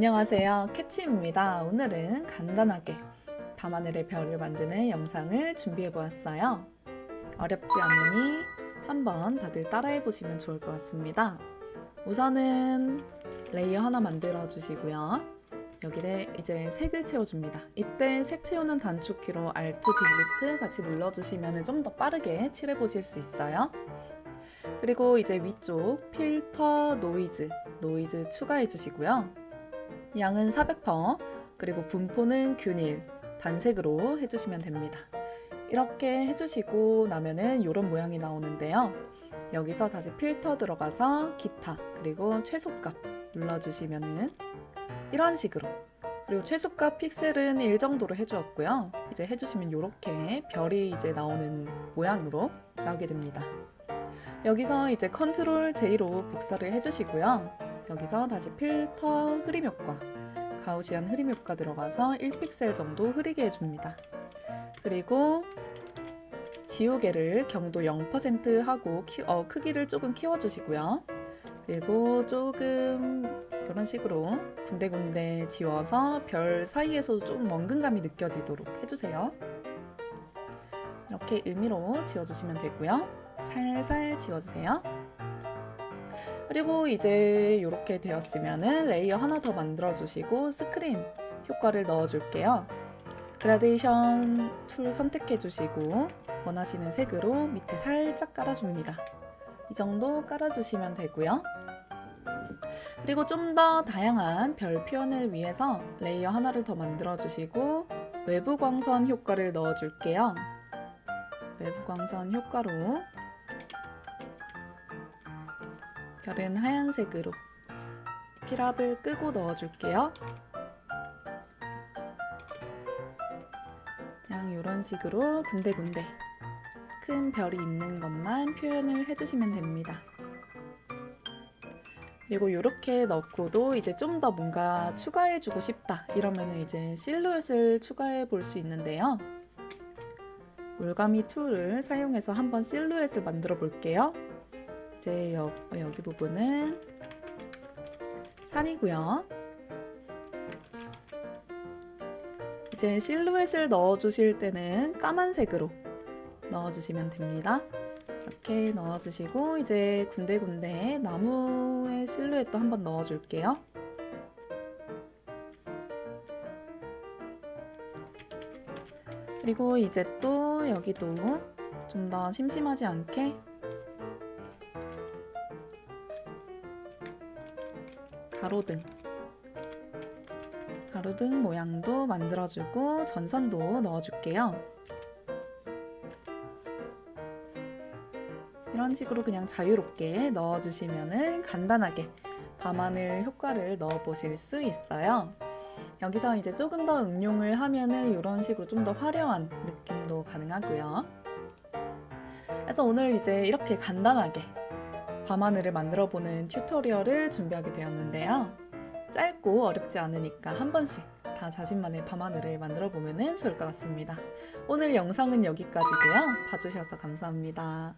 안녕하세요. 캐치입니다. 오늘은 간단하게 밤하늘의 별을 만드는 영상을 준비해 보았어요. 어렵지 않으니 한번 다들 따라해 보시면 좋을 것 같습니다. 우선은 레이어 하나 만들어 주시고요. 여기에 이제 색을 채워줍니다. 이때 색 채우는 단축키로 Alt, Delete 같이 눌러주시면 좀 더 빠르게 칠해 보실 수 있어요. 그리고 이제 위쪽 필터 노이즈, 노이즈 추가해 주시고요. 양은 400%, 그리고 분포는 균일, 단색으로 해주시면 됩니다. 이렇게 해주시고 나면은 이런 모양이 나오는데요. 여기서 다시 필터 들어가서 기타, 그리고 최소값 눌러주시면은 이런 식으로 그리고 최소값 픽셀은 1 정도로 해주었고요. 이제 해주시면 이렇게 별이 이제 나오는 모양으로 나오게 됩니다. 여기서 이제 컨트롤 J로 복사를 해주시고요. 여기서 다시 필터 흐림 효과, 가우시안 흐림 효과 들어가서 1픽셀 정도 흐리게 해줍니다. 그리고 지우개를 경도 0% 하고 키, 어, 크기를 조금 키워주시고요. 그리고 조금 이런 식으로 군데군데 지워서 별 사이에서도 좀 원근감이 느껴지도록 해주세요. 이렇게 의미로 지워주시면 되고요. 살살 지워주세요. 그리고 이제 이렇게 되었으면은 레이어 하나 더 만들어 주시고 스크린 효과를 넣어 줄게요. 그라데이션 툴 선택해 주시고 원하시는 색으로 밑에 살짝 깔아줍니다. 이 정도 깔아주시면 되고요. 그리고 좀 더 다양한 별 표현을 위해서 레이어 하나를 더 만들어 주시고 외부 광선 효과를 넣어 줄게요. 외부 광선 효과로 별은 하얀색으로 피랍을 끄고 넣어줄게요. 그냥 이런 식으로 군데군데 큰 별이 있는 것만 표현을 해주시면 됩니다. 그리고 이렇게 넣고도 이제 좀 더 뭔가 추가해주고 싶다 이러면 이제 실루엣을 추가해 볼 수 있는데요. 올가미 툴을 사용해서 한번 실루엣을 만들어 볼게요. 이제 여, 여기 부분은 산이고요. 이제 실루엣을 넣어주실 때는 까만색으로 넣어주시면 됩니다. 이렇게 넣어주시고 이제 군데군데 나무의 실루엣도 한번 넣어줄게요. 그리고 이제 또 여기도 좀 더 심심하지 않게 가로등 가로등 모양도 만들어주고 전선도 넣어줄게요. 이런 식으로 그냥 자유롭게 넣어주시면은 간단하게 밤하늘 효과를 넣어보실 수 있어요. 여기서 이제 조금 더 응용을 하면은 이런 식으로 좀 더 화려한 느낌도 가능하고요. 그래서 오늘 이제 이렇게 간단하게 밤하늘을 만들어 보는 튜토리얼을 준비하게 되었는데요. 짧고 어렵지 않으니까 한 번씩 다 자신만의 밤하늘을 만들어 보면 좋을 것 같습니다. 오늘 영상은 여기까지고요. 봐주셔서 감사합니다.